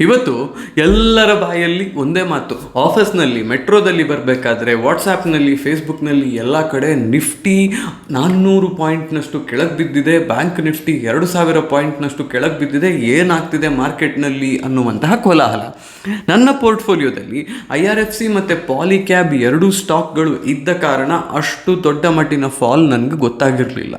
ಇವತ್ತು ಎಲ್ಲರ ಬಾಯಲ್ಲಿ ಒಂದೇ ಮಾತು. ಆಫೀಸ್ನಲ್ಲಿ, ಮೆಟ್ರೋದಲ್ಲಿ ಬರಬೇಕಾದ್ರೆ ವಾಟ್ಸಾಪ್ನಲ್ಲಿ ಫೇಸ್ಬುಕ್ನಲ್ಲಿ ಎಲ್ಲ ಕಡೆ ನಿಫ್ಟಿ ನಾನ್ನೂರು ಪಾಯಿಂಟ್ನಷ್ಟು ಕೆಳಗೆ ಬಿದ್ದಿದೆ, ಬ್ಯಾಂಕ್ ನಿಫ್ಟಿ ಎರಡು ಸಾವಿರ ಪಾಯಿಂಟ್ನಷ್ಟು ಕೆಳಗೆ ಬಿದ್ದಿದೆ, ಏನಾಗ್ತಿದೆ ಮಾರ್ಕೆಟ್ನಲ್ಲಿ ಅನ್ನುವಂತಹ ಕೋಲಾಹಲ. ನನ್ನ ಪೋರ್ಟ್ಫೋಲಿಯೋದಲ್ಲಿ ಐ ಆರ್ ಎಫ್ ಸಿ ಮತ್ತು ಪಾಲಿಕ್ಯಾಬ್ ಎರಡೂ ಸ್ಟಾಕ್ಗಳು ಇದ್ದ ಕಾರಣ ಅಷ್ಟು ದೊಡ್ಡ ಮಟ್ಟಿನ ಫಾಲ್ ನನಗೆ ಗೊತ್ತಾಗಿರಲಿಲ್ಲ.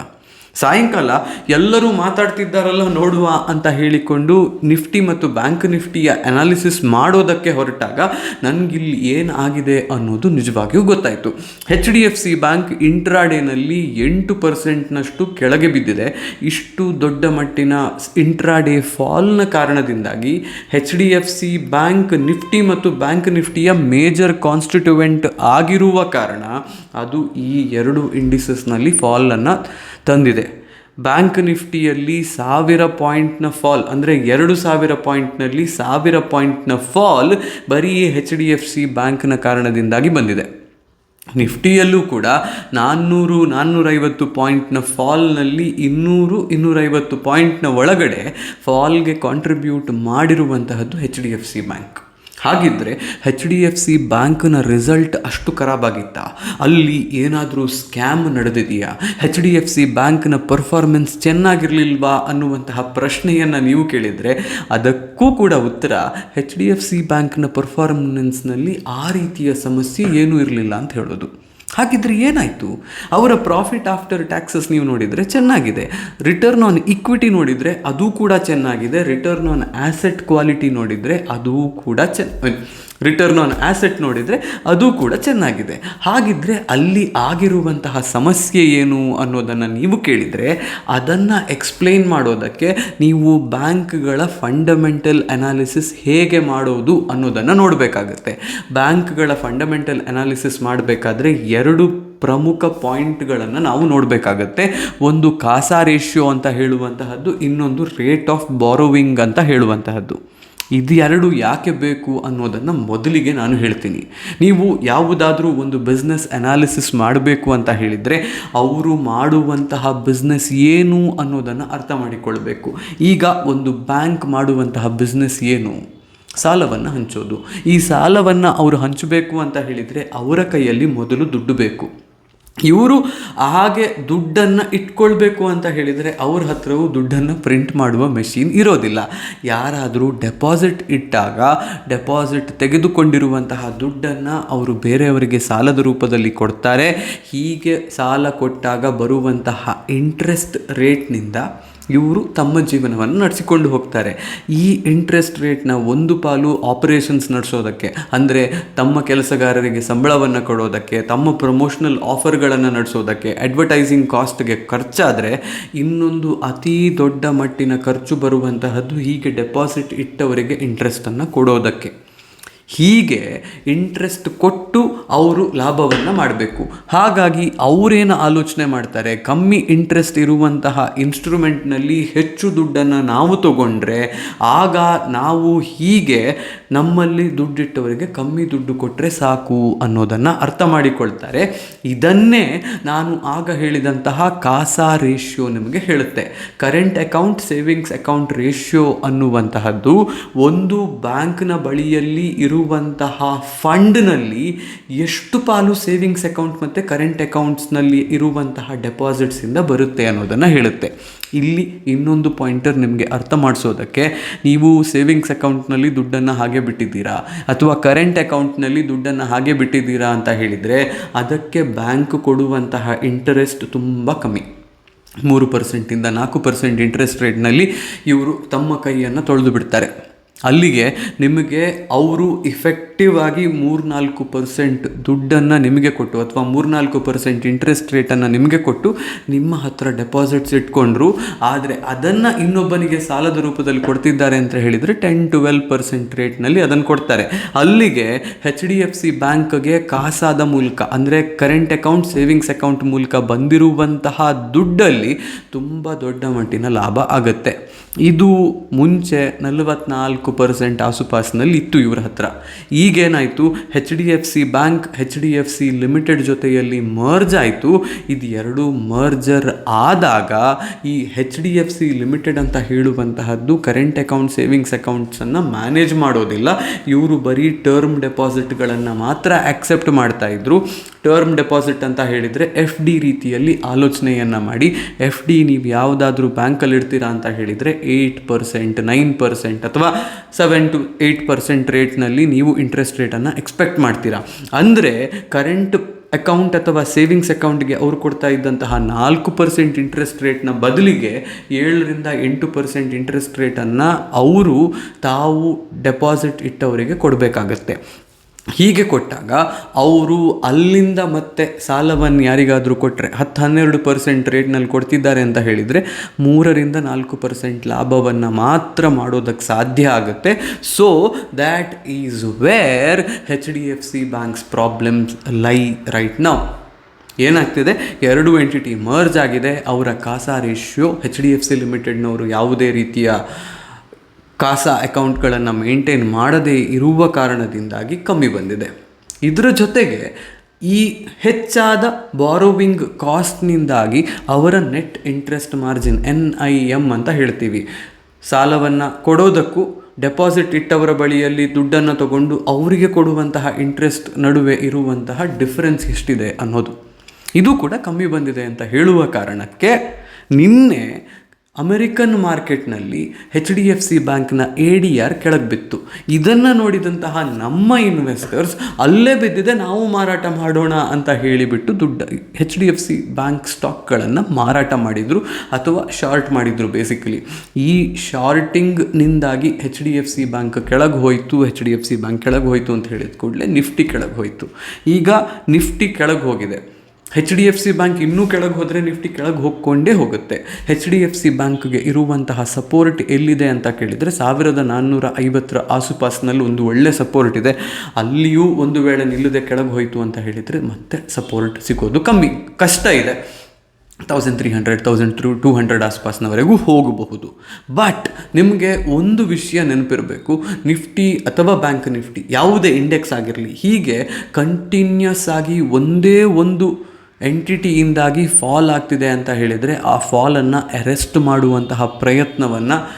ಸಾಯಂಕಾಲ ಎಲ್ಲರೂ ಮಾತಾಡ್ತಿದ್ದಾರಲ್ಲ ನೋಡುವ ಅಂತ ಹೇಳಿಕೊಂಡು ನಿಫ್ಟಿ ಮತ್ತು ಬ್ಯಾಂಕ್ ನಿಫ್ಟಿಯ ಅನಾಲಿಸಿಸ್ ಮಾಡೋದಕ್ಕೆ ಹೊರಟಾಗ ನನಗಿಲ್ಲಿ ಏನಾಗಿದೆ ಅನ್ನೋದು ನಿಜವಾಗಿಯೂ ಗೊತ್ತಾಯಿತು. H D F C bank ಇಂಟ್ರಾಡೇನಲ್ಲಿ ಎಂಟು ಪರ್ಸೆಂಟ್ನಷ್ಟು ಕೆಳಗೆ ಬಿದ್ದಿದೆ. ಇಷ್ಟು ದೊಡ್ಡ ಮಟ್ಟಿನ ಇಂಟ್ರಾಡೇ ಫಾಲ್ನ ಕಾರಣದಿಂದಾಗಿ H D F C bank Nifty ಮತ್ತು ಬ್ಯಾಂಕ್ ನಿಫ್ಟಿಯ ಮೇಜರ್ ಕಾನ್ಸ್ಟಿಟ್ಯೂವೆಂಟ್ ಆಗಿರುವ ಕಾರಣ ಅದು ಈ ಎರಡು ಇಂಡಿಸಸ್ನಲ್ಲಿ ಫಾಲನ್ನು ತಂದಿದೆ. ಬ್ಯಾಂಕ್ ನಿಫ್ಟಿಯಲ್ಲಿ ಸಾವಿರ ಪಾಯಿಂಟ್ನ ಫಾಲ್, ಅಂದರೆ ಎರಡು ಸಾವಿರ ಪಾಯಿಂಟ್ನಲ್ಲಿ ಸಾವಿರ ಪಾಯಿಂಟ್ನ ಫಾಲ್ ಬರೀ ಎಚ್ ಡಿ ಎಫ್ ಸಿ ಬ್ಯಾಂಕ್ನ ಕಾರಣದಿಂದಾಗಿ ಬಂದಿದೆ. ನಿಫ್ಟಿಯಲ್ಲೂ ಕೂಡ ನಾನ್ನೂರು, ನಾನ್ನೂರೈವತ್ತು ಪಾಯಿಂಟ್ನ ಫಾಲ್ನಲ್ಲಿ ಇನ್ನೂರು, ಇನ್ನೂರೈವತ್ತು ಪಾಯಿಂಟ್ನ ಒಳಗಡೆ ಫಾಲ್ಗೆ contribute ಮಾಡಿರುವಂತಹದ್ದು H D F C bank. ಹಾಗಿದ್ದರೆ ಹೆಚ್ ಡಿ ಎಫ್ ಸಿ ಬ್ಯಾಂಕ್ನ ರಿಸಲ್ಟ್ ಅಷ್ಟು ಖರಾಬಾಗಿತ್ತಾ ಅಲ್ಲಿ ಏನಾದರೂ ಸ್ಕ್ಯಾಮ್ ನಡೆದಿದೆಯಾ? ಎಚ್ ಡಿ ಎಫ್ ಸಿ ಬ್ಯಾಂಕ್ನ ಪರ್ಫಾರ್ಮೆನ್ಸ್ ಚೆನ್ನಾಗಿರಲಿಲ್ವಾ ಅನ್ನುವಂತಹ ಪ್ರಶ್ನೆಯನ್ನು ನೀವು ಕೇಳಿದರೆ ಅದಕ್ಕೂ ಕೂಡ ಉತ್ತರ ಎಚ್ ಡಿ ಎಫ್ ಸಿ ಬ್ಯಾಂಕ್ನ ಪರ್ಫಾರ್ಮೆನ್ಸ್ನಲ್ಲಿ ಆ ರೀತಿಯ ಸಮಸ್ಯೆ ಏನೂ ಇರಲಿಲ್ಲ ಅಂತ ಹೇಳೋದು. ಹಾಗಿದ್ರೆ ಏನಾಯಿತು? ಅವರ ಪ್ರಾಫಿಟ್ ಆಫ್ಟರ್ ಟ್ಯಾಕ್ಸಸ್ ನೀವು ನೋಡಿದರೆ ಚೆನ್ನಾಗಿದೆ. ರಿಟರ್ನ್ ಆನ್ ಇಕ್ವಿಟಿ ನೋಡಿದರೆ ಅದು ಕೂಡ ಚೆನ್ನಾಗಿದೆ. ರಿಟರ್ನ್ ಆನ್ ಆ್ಯಸೆಟ್ ಕ್ವಾಲಿಟಿ ನೋಡಿದರೆ ಅದು ಕೂಡ ಚೆನ್ನ ರಿಟರ್ನ್ ಆನ್ ಆ್ಯಸೆಟ್ ನೋಡಿದರೆ ಅದು ಕೂಡ ಚೆನ್ನಾಗಿದೆ. ಹಾಗಿದ್ದರೆ ಅಲ್ಲಿ ಆಗಿರುವಂತಹ ಸಮಸ್ಯೆ ಏನು ಅನ್ನೋದನ್ನು ನೀವು ಕೇಳಿದರೆ ಅದನ್ನು ಎಕ್ಸ್ಪ್ಲೈನ್ ಮಾಡೋದಕ್ಕೆ ನೀವು ಬ್ಯಾಂಕ್ಗಳ ಫಂಡಮೆಂಟಲ್ ಅನಾಲಿಸಿಸ್ ಹೇಗೆ ಮಾಡೋದು ಅನ್ನೋದನ್ನು ನೋಡಬೇಕಾಗತ್ತೆ. ಬ್ಯಾಂಕ್ಗಳ ಫಂಡಮೆಂಟಲ್ ಅನಾಲಿಸಿಸ್ ಮಾಡಬೇಕಾದ್ರೆ ಎರಡು ಪ್ರಮುಖ ಪಾಯಿಂಟ್ಗಳನ್ನು ನಾವು ನೋಡಬೇಕಾಗತ್ತೆ. ಒಂದು ಕಾಸಾ ರೇಷಿಯೋ ಅಂತ ಹೇಳುವಂತಹದ್ದು, ಇನ್ನೊಂದು ರೇಟ್ ಆಫ್ ಬಾರೋವಿಂಗ್ ಅಂತ ಹೇಳುವಂತಹದ್ದು. ಇದು ಎರಡು ಯಾಕೆ ಬೇಕು ಅನ್ನೋದನ್ನು ಮೊದಲಿಗೆ ನಾನು ಹೇಳ್ತೀನಿ. ನೀವು ಯಾವುದಾದ್ರೂ ಒಂದು ಬಿಸ್ನೆಸ್ ಅನಾಲಿಸಿಸ್ ಮಾಡಬೇಕು ಅಂತ ಹೇಳಿದರೆ ಅವರು ಮಾಡುವಂತಹ ಬಿಸ್ನೆಸ್ ಏನು ಅನ್ನೋದನ್ನು ಅರ್ಥ ಮಾಡಿಕೊಳ್ಬೇಕು. ಈಗ ಒಂದು ಬ್ಯಾಂಕ್ ಮಾಡುವಂತಹ ಬಿಸ್ನೆಸ್ ಏನು? ಸಾಲವನ್ನು ಹಂಚೋದು. ಈ ಸಾಲವನ್ನು ಅವರು ಹಂಚಬೇಕು ಅಂತ ಹೇಳಿದರೆ ಅವರ ಕೈಯಲ್ಲಿ ಮೊದಲು ದುಡ್ಡು ಬೇಕು. ಇವರು ಹಾಗೆ ದುಡ್ಡನ್ನು ಇಟ್ಕೊಳ್ಬೇಕು ಅಂತ ಹೇಳಿದರೆ ಅವ್ರ ಹತ್ರವೂ ದುಡ್ಡನ್ನು ಪ್ರಿಂಟ್ ಮಾಡುವ ಮೆಷಿನ್ ಇರೋದಿಲ್ಲ. ಯಾರಾದರೂ ಡೆಪಾಸಿಟ್ ಇಟ್ಟಾಗ ಡೆಪಾಸಿಟ್ ತೆಗೆದುಕೊಂಡಿರುವಂತಹ ದುಡ್ಡನ್ನು ಅವರು ಬೇರೆಯವರಿಗೆ ಸಾಲದ ರೂಪದಲ್ಲಿ ಕೊಡ್ತಾರೆ. ಹೀಗೆ ಸಾಲ ಕೊಟ್ಟಾಗ ಬರುವಂತಹ ಇಂಟ್ರೆಸ್ಟ್ ರೇಟ್ನಿಂದ ಇವರು ತಮ್ಮ ಜೀವನವನ್ನು ನಡೆಸಿಕೊಂಡು ಹೋಗ್ತಾರೆ. ಈ ಇಂಟ್ರೆಸ್ಟ್ ರೇಟ್ನ ಒಂದು ಪಾಲು ಆಪರೇಷನ್ಸ್ ನಡೆಸೋದಕ್ಕೆ, ಅಂದರೆ ತಮ್ಮ ಕೆಲಸಗಾರರಿಗೆ ಸಂಬಳವನ್ನು ಕೊಡೋದಕ್ಕೆ, ತಮ್ಮ ಪ್ರಮೋಷನಲ್ ಆಫರ್ಗಳನ್ನು ನಡೆಸೋದಕ್ಕೆ ಅಡ್ವರ್ಟೈಸಿಂಗ್ ಕಾಸ್ಟ್ಗೆ ಖರ್ಚಾದರೆ ಇನ್ನೊಂದು ಅತೀ ದೊಡ್ಡ ಮಟ್ಟಿನ ಖರ್ಚು ಬರುವಂತಹದ್ದು ಹೀಗೆ ಡೆಪಾಸಿಟ್ ಇಟ್ಟವರಿಗೆ ಇಂಟ್ರೆಸ್ಟನ್ನು ಕೊಡೋದಕ್ಕೆ. ಹೀಗೆ ಇಂಟ್ರೆಸ್ಟ್ ಕೊಟ್ಟು ಅವರು ಲಾಭವನ್ನು ಮಾಡಬೇಕು. ಹಾಗಾಗಿ ಅವರೇನು ಆಲೋಚನೆ ಮಾಡ್ತಾರೆ, ಕಮ್ಮಿ ಇಂಟ್ರೆಸ್ಟ್ ಇರುವಂತಹ ಇನ್ಸ್ಟ್ರೂಮೆಂಟ್ನಲ್ಲಿ ಹೆಚ್ಚು ದುಡ್ಡನ್ನು ನಾವು ತಗೊಂಡ್ರೆ ಆಗ ನಾವು ಹೀಗೆ ನಮ್ಮಲ್ಲಿ ದುಡ್ಡಿಟ್ಟವರಿಗೆ ಕಮ್ಮಿ ದುಡ್ಡು ಕೊಟ್ಟರೆ ಸಾಕು ಅನ್ನೋದನ್ನು ಅರ್ಥ ಮಾಡಿಕೊಳ್ತಾರೆ. ಇದನ್ನೇ ನಾನು ಆಗ ಹೇಳಿದಂತಹ ಕಾಸಾ ರೇಷಿಯೋ ನಿಮಗೆ ಹೇಳುತ್ತೆ. Current account savings account ratio ಅನ್ನುವಂತಹದ್ದು ಒಂದು ಬ್ಯಾಂಕ್ನ ಬಳಿಯಲ್ಲಿ ಇರುವಂತಹ ಫಂಡ್ನಲ್ಲಿ ಎಷ್ಟು ಪಾಲು ಸೇವಿಂಗ್ಸ್ ಅಕೌಂಟ್ ಮತ್ತು ಕರೆಂಟ್ ಅಕೌಂಟ್ಸ್ನಲ್ಲಿ ಇರುವಂತಹ ಡೆಪಾಸಿಟ್ಸಿಂದ ಬರುತ್ತೆ ಅನ್ನೋದನ್ನು ಹೇಳುತ್ತೆ. ಇಲ್ಲಿ ಇನ್ನೊಂದು ಪಾಯಿಂಟರ್ ನಿಮಗೆ ಅರ್ಥ ಮಾಡಿಸೋದಕ್ಕೆ ನೀವು ಸೇವಿಂಗ್ಸ್ ಅಕೌಂಟ್ನಲ್ಲಿ ದುಡ್ಡನ್ನು ಹಾಗೆ ಬಿಟ್ಟಿದ್ದೀರಾ ಅಥವಾ ಕರೆಂಟ್ ಅಕೌಂಟ್ನಲ್ಲಿ ದುಡ್ಡನ್ನು ಹಾಗೆ ಬಿಟ್ಟಿದ್ದೀರಾ ಅಂತ ಹೇಳಿದರೆ ಅದಕ್ಕೆ ಬ್ಯಾಂಕ್ ಕೊಡುವಂತಹ ಇಂಟರೆಸ್ಟ್ ತುಂಬ ಕಮ್ಮಿ. ಮೂರು ಪರ್ಸೆಂಟಿಂದ ನಾಲ್ಕು ಪರ್ಸೆಂಟ್ ಇಂಟ್ರೆಸ್ಟ್ ರೇಟ್ನಲ್ಲಿ ಇವರು ತಮ್ಮ ಕೈಯನ್ನು ತೊಳೆದು ಬಿಡ್ತಾರೆ. ಅಲ್ಲಿಗೆ ನಿಮಗೆ ಅವರು ಇಫೆಕ್ಟಿವ್ ಆಗಿ ಮೂರ್ನಾಲ್ಕು ಪರ್ಸೆಂಟ್ ದುಡ್ಡನ್ನು ನಿಮಗೆ ಕೊಟ್ಟು ಅಥವಾ ಮೂರ್ನಾಲ್ಕು ಪರ್ಸೆಂಟ್ ಇಂಟ್ರೆಸ್ಟ್ ರೇಟನ್ನು ನಿಮಗೆ ಕೊಟ್ಟು ನಿಮ್ಮ ಹತ್ರ ಡೆಪಾಸಿಟ್ಸ್ ಇಟ್ಕೊಂಡ್ರು, ಆದರೆ ಅದನ್ನು ಇನ್ನೊಬ್ಬನಿಗೆ ಸಾಲದ ರೂಪದಲ್ಲಿ ಕೊಡ್ತಿದ್ದಾರೆ ಅಂತ ಹೇಳಿದರೆ ಟೆನ್ ಟ್ವೆಲ್ ಪರ್ಸೆಂಟ್ ರೇಟ್ನಲ್ಲಿ ಅದನ್ನು ಕೊಡ್ತಾರೆ. ಅಲ್ಲಿಗೆ ಎಚ್ ಡಿ ಎಫ್ ಸಿ ಬ್ಯಾಂಕ್ಗೆ ಕಾಸಾದ ಮೂಲಕ, ಅಂದರೆ ಕರೆಂಟ್ ಅಕೌಂಟ್ ಸೇವಿಂಗ್ಸ್ ಅಕೌಂಟ್ ಮೂಲಕ ಬಂದಿರುವಂತಹ ದುಡ್ಡಲ್ಲಿ ತುಂಬ ದೊಡ್ಡ ಮಟ್ಟಿನ ಲಾಭ ಆಗುತ್ತೆ. ಇದು ಮುಂಚೆ ನಲವತ್ನಾಲ್ಕು ಪರ್ಸೆಂಟ್ ಆಸುಪಾಸಿನಲ್ಲಿ ಇತ್ತು ಇವರ ಹತ್ರ. ಈಗೇನಾಯಿತು? H D F C bank H D F C limited ಜೊತೆಯಲ್ಲಿ ಮರ್ಜ್ ಆಯಿತು. ಇದು ಎರಡು ಮರ್ಜರ್ ಆದಾಗ ಈ H D F C limited ಅಂತ ಹೇಳುವಂತಹದ್ದು ಕರೆಂಟ್ ಅಕೌಂಟ್ ಸೇವಿಂಗ್ಸ್ ಅಕೌಂಟ್ಸನ್ನು ಮ್ಯಾನೇಜ್ ಮಾಡೋದಿಲ್ಲ. ಇವರು ಬರೀ ಟರ್ಮ್ ಡೆಪಾಸಿಟ್ಗಳನ್ನು ಮಾತ್ರ ಆಕ್ಸೆಪ್ಟ್ ಮಾಡ್ತಾ ಇದ್ರು. ಟರ್ಮ್ ಡೆಪಾಸಿಟ್ ಅಂತ ಹೇಳಿದರೆ ಎಫ್ ಡಿ ರೀತಿಯಲ್ಲಿ ಆಲೋಚನೆಯನ್ನು ಮಾಡಿ. ಎಫ್ ಡಿ ನೀವು ಯಾವುದಾದ್ರೂ ಬ್ಯಾಂಕಲ್ಲಿ ಇಡ್ತೀರಾ ಅಂತ ಹೇಳಿದರೆ ಏಯ್ಟ್ ಪರ್ಸೆಂಟ್ ನೈನ್ ಪರ್ಸೆಂಟ್ ಅಥವಾ ಸೆವೆನ್ ಟು ಏಯ್ಟ್ ಪರ್ಸೆಂಟ್ ರೇಟ್ನಲ್ಲಿ ನೀವು ಇಂಟ್ರೆಸ್ಟ್ ರೇಟನ್ನು ಎಕ್ಸ್ಪೆಕ್ಟ್ ಮಾಡ್ತೀರಾ? ಅಂದರೆ ಕರೆಂಟ್ ಅಕೌಂಟ್ ಅಥವಾ ಸೇವಿಂಗ್ಸ್ ಅಕೌಂಟ್ಗೆ ಅವರು ಕೊಡ್ತಾ ಇದ್ದಂತಹ ನಾಲ್ಕು ಪರ್ಸೆಂಟ್ ಇಂಟ್ರೆಸ್ಟ್ ರೇಟ್ನ ಬದಲಿಗೆ ಏಳರಿಂದ ಎಂಟು ಪರ್ಸೆಂಟ್ ಇಂಟ್ರೆಸ್ಟ್ ರೇಟನ್ನು ಅವರು ತಾವು ಡೆಪಾಸಿಟ್ ಇಟ್ಟವರಿಗೆ ಕೊಡಬೇಕಾಗತ್ತೆ. ಹೀಗೆ ಕೊಟ್ಟಾಗ ಅವರು ಅಲ್ಲಿಂದ ಮತ್ತೆ ಸಾಲವನ್ನು ಯಾರಿಗಾದರೂ ಕೊಟ್ಟರೆ ಹತ್ತು ಹನ್ನೆರಡು ಪರ್ಸೆಂಟ್ ರೇಟ್ನಲ್ಲಿ ಕೊಡ್ತಿದ್ದಾರೆ ಅಂತ ಹೇಳಿದರೆ ಮೂರರಿಂದ ನಾಲ್ಕು ಪರ್ಸೆಂಟ್ ಲಾಭವನ್ನು ಮಾತ್ರ ಮಾಡೋದಕ್ಕೆ ಸಾಧ್ಯ ಆಗುತ್ತೆ. So that is where H D F C banks problems lie right now ಏನಾಗ್ತಿದೆ? ಎರಡು ಎಂಟಿಟಿ ಮರ್ಜ್ ಆಗಿದೆ. ಅವರ CASA ratio H D F C ಲಿಮಿಟೆಡ್ನವರು ಯಾವುದೇ ರೀತಿಯ ಕಾಸಾ ಅಕೌಂಟ್ಗಳನ್ನು ಮೇಂಟೈನ್ ಮಾಡದೇ ಇರುವ ಕಾರಣದಿಂದಾಗಿ ಕಮ್ಮಿ ಬಂದಿದೆ. ಇದರ ಜೊತೆಗೆ ಈ ಹೆಚ್ಚಾದ ಬಾರೋವಿಂಗ್ ಕಾಸ್ಟ್ನಿಂದಾಗಿ ಅವರ net interest margin N I M ಅಂತ ಹೇಳ್ತೀವಿ. ಸಾಲವನ್ನು ಕೊಡೋದಕ್ಕೂ ಡೆಪಾಸಿಟ್ ಇಟ್ಟವರ ಬಳಿಯಲ್ಲಿ ದುಡ್ಡನ್ನು ತಗೊಂಡು ಅವರಿಗೆ ಕೊಡುವಂತಹ ಇಂಟ್ರೆಸ್ಟ್ ನಡುವೆ ಇರುವಂತಹ ಡಿಫರೆನ್ಸ್ ಎಷ್ಟಿದೆ ಅನ್ನೋದು. ಇದು ಕೂಡ ಕಮ್ಮಿ ಬಂದಿದೆ ಅಂತ ಹೇಳುವ ಕಾರಣಕ್ಕೆ ನಿನ್ನೆ ಅಮೆರಿಕನ್ ಮಾರ್ಕೆಟ್ನಲ್ಲಿ ಎಚ್ ಡಿ ಎಫ್ ಸಿ ಬ್ಯಾಂಕ್ನ ಎ ಡಿ ಆರ್ ಕೆಳಗೆ ಬಿತ್ತು. ಇದನ್ನು ನೋಡಿದಂತಹ ನಮ್ಮ ಇನ್ವೆಸ್ಟರ್ಸ್, ಅಲ್ಲೇ ಬಿದ್ದಿದೆ, ನಾವು ಮಾರಾಟ ಮಾಡೋಣ ಅಂತ ಹೇಳಿಬಿಟ್ಟು ದುಡ್ಡು H D F C bank ಸ್ಟಾಕ್ಗಳನ್ನು ಮಾರಾಟ ಮಾಡಿದರು ಅಥವಾ ಶಾರ್ಟ್ ಮಾಡಿದರು ಬೇಸಿಕಲಿ. ಈ ಶಾರ್ಟಿಂಗ್ನಿಂದಾಗಿ H D F C bank ಕೆಳಗೆ ಹೋಯಿತು H D F C bank ಕೆಳಗೆ ಹೋಯಿತು ಅಂತ ಹೇಳಿದ ಕೂಡಲೇ ನಿಫ್ಟಿ ಕೆಳಗೆ ಹೋಯಿತು. ಈಗ ನಿಫ್ಟಿ ಕೆಳಗೆ ಹೋಗಿದೆ. H D F C bank ಇನ್ನೂ ಕೆಳಗೆ ಹೋದರೆ ನಿಫ್ಟಿ ಕೆಳಗೆ ಹೋಗ್ಕೊಂಡೇ ಹೋಗುತ್ತೆ. ಹೆಚ್ ಡಿ ಎಫ್ ಸಿ ಬ್ಯಾಂಕ್ಗೆ ಇರುವಂತಹ ಸಪೋರ್ಟ್ ಎಲ್ಲಿದೆ ಅಂತ ಕೇಳಿದರೆ ಸಾವಿರದ ನಾನ್ನೂರ ಐವತ್ತರ ಆಸುಪಾಸಿನಲ್ಲಿ ಒಂದು ಒಳ್ಳೆ ಸಪೋರ್ಟ್ ಇದೆ. ಅಲ್ಲಿಯೂ ಒಂದು ವೇಳೆ ನಿಲ್ಲದೆ ಕೆಳಗೆ ಹೋಯಿತು ಅಂತ ಹೇಳಿದರೆ ಮತ್ತೆ ಸಪೋರ್ಟ್ ಸಿಗೋದು ಕಮ್ಮಿ. ಕಷ್ಟ ಇದೆ. Thousand three hundred thousand through two hundred ಆಸ್ಪಾಸ್ನವರೆಗೂ ಹೋಗಬಹುದು. ಬಟ್ ನಿಮಗೆ ಒಂದು ವಿಷಯ ನೆನಪಿರಬೇಕು. ನಿಫ್ಟಿ ಅಥವಾ ಬ್ಯಾಂಕ್ ನಿಫ್ಟಿ ಯಾವುದೇ ಇಂಡೆಕ್ಸ್ ಆಗಿರಲಿ, ಹೀಗೆ ಕಂಟಿನ್ಯೂಸ್ ಆಗಿ ಒಂದೇ ಒಂದು ಎಂಟಿಟಿಯಿಂದಾಗಿ ಫಾಲ್ ಆಗ್ತಿದೆ ಅಂತ ಹೇಳಿದರೆ ಆ ಫಾಲನ್ನು ಅರೆಸ್ಟ್ ಮಾಡುವಂತಹ ಪ್ರಯತ್ನವನ್ನು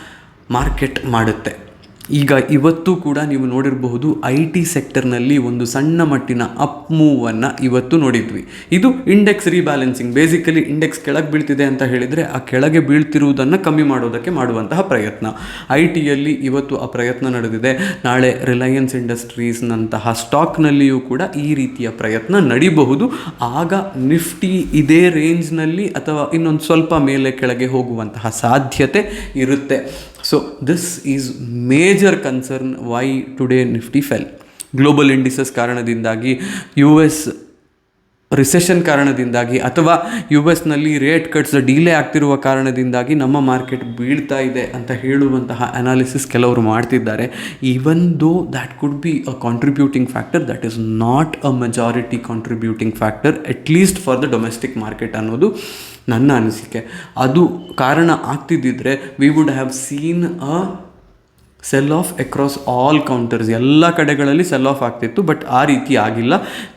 ಮಾರ್ಕೆಟ್ ಮಾಡುತ್ತೆ. ಈಗ ಇವತ್ತು ಕೂಡ ನೀವು ನೋಡಿರಬಹುದು ಐ ಟಿ ಸೆಕ್ಟರ್ನಲ್ಲಿ ಒಂದು ಸಣ್ಣ ಮಟ್ಟಿನ ಅಪ್ ಮೂವನ್ನು ಇವತ್ತು ನೋಡಿದ್ವಿ. ಇದು ಇಂಡೆಕ್ಸ್ ರೀಬ್ಯಾಲೆನ್ಸಿಂಗ್ ಬೇಸಿಕಲಿ ಇಂಡೆಕ್ಸ್ ಕೆಳಗೆ ಬೀಳ್ತಿದೆ ಅಂತ ಹೇಳಿದರೆ ಆ ಕೆಳಗೆ ಬೀಳ್ತಿರುವುದನ್ನು ಕಮ್ಮಿ ಮಾಡೋದಕ್ಕೆ ಮಾಡುವಂತಹ ಪ್ರಯತ್ನ. ಐ ಟಿಯಲ್ಲಿ ಇವತ್ತು ಆ ಪ್ರಯತ್ನ ನಡೆದಿದೆ. ನಾಳೆ ರಿಲಯನ್ಸ್ ಇಂಡಸ್ಟ್ರೀಸ್ನಂತಹ ಸ್ಟಾಕ್ನಲ್ಲಿಯೂ ಕೂಡ ಈ ರೀತಿಯ ಪ್ರಯತ್ನ ನಡಿಬಹುದು. ಆಗ ನಿಫ್ಟಿ ಇದೇ ರೇಂಜ್ನಲ್ಲಿ ಅಥವಾ ಇನ್ನೊಂದು ಸ್ವಲ್ಪ ಮೇಲೆ ಕೆಳಗೆ ಹೋಗುವಂತಹ ಸಾಧ್ಯತೆ ಇರುತ್ತೆ. So this is major concern why today Nifty fell global indices ಕಾರಣದಿಂದಾಗಿ ಯು ಎಸ್ ರಿಸೆಷನ್ ಕಾರಣದಿಂದಾಗಿ ಅಥವಾ ಯು ಎಸ್ನಲ್ಲಿ ರೇಟ್ ಕಟ್ಸ್ ಡಿಲೇ ಆಗ್ತಿರುವ ಕಾರಣದಿಂದಾಗಿ ನಮ್ಮ ಮಾರ್ಕೆಟ್ ಬೀಳ್ತಾ ಇದೆ ಅಂತ ಹೇಳುವಂತಹ ಅನಾಲಿಸಿಸ್ ಕೆಲವರು ಮಾಡ್ತಿದ್ದಾರೆ. Even though that could be a contributing factor that is not a majority contributing factor at least for the domestic market ಅನ್ನೋದು ನನ್ನ ಅನಿಸಿಕೆ. ಅದು ಕಾರಣ ಆಗ್ತಿದ್ದಿದ್ರೆ we would have seen a sell off across all counters ಎಲ್ಲ ಕಡೆಗಳಲ್ಲಿ cell of ಆಗ್ತಿತ್ತು but ಆ ರೀತಿ ಆಗಿಲ್ಲ.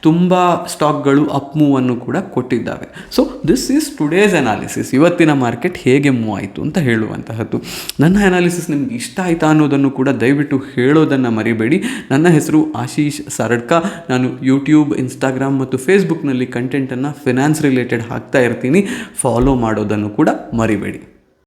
ತುಂಬ ಸ್ಟಾಕ್ಗಳು ಅಪ್ ಮೂವನ್ನು ಕೂಡ ಕೊಟ್ಟಿದ್ದಾವೆ. So this is today's analysis ಇವತ್ತಿನ ಮಾರ್ಕೆಟ್ ಹೇಗೆ ಮೂವ್ ಆಯಿತು ಅಂತ ಹೇಳುವಂತಹದ್ದು. ನನ್ನ ಅನಾಲಿಸಿಸ್ ನಿಮ್ಗೆ ಇಷ್ಟ ಆಯಿತಾ ಅನ್ನೋದನ್ನು ಕೂಡ ದಯವಿಟ್ಟು ಹೇಳೋದನ್ನು ಮರಿಬೇಡಿ. ನನ್ನ ಹೆಸರು ಆಶೀಶ್ ಸರಡ್ಕ. ನಾನು ಯೂಟ್ಯೂಬ್ ಇನ್ಸ್ಟಾಗ್ರಾಮ್ ಮತ್ತು ಫೇಸ್ಬುಕ್ನಲ್ಲಿ ಕಂಟೆಂಟನ್ನು ಫಿನಾನ್ಸ್ ರಿಲೇಟೆಡ್ ಹಾಕ್ತಾ ಇರ್ತೀನಿ. ಫಾಲೋ ಮಾಡೋದನ್ನು ಕೂಡ ಮರಿಬೇಡಿ.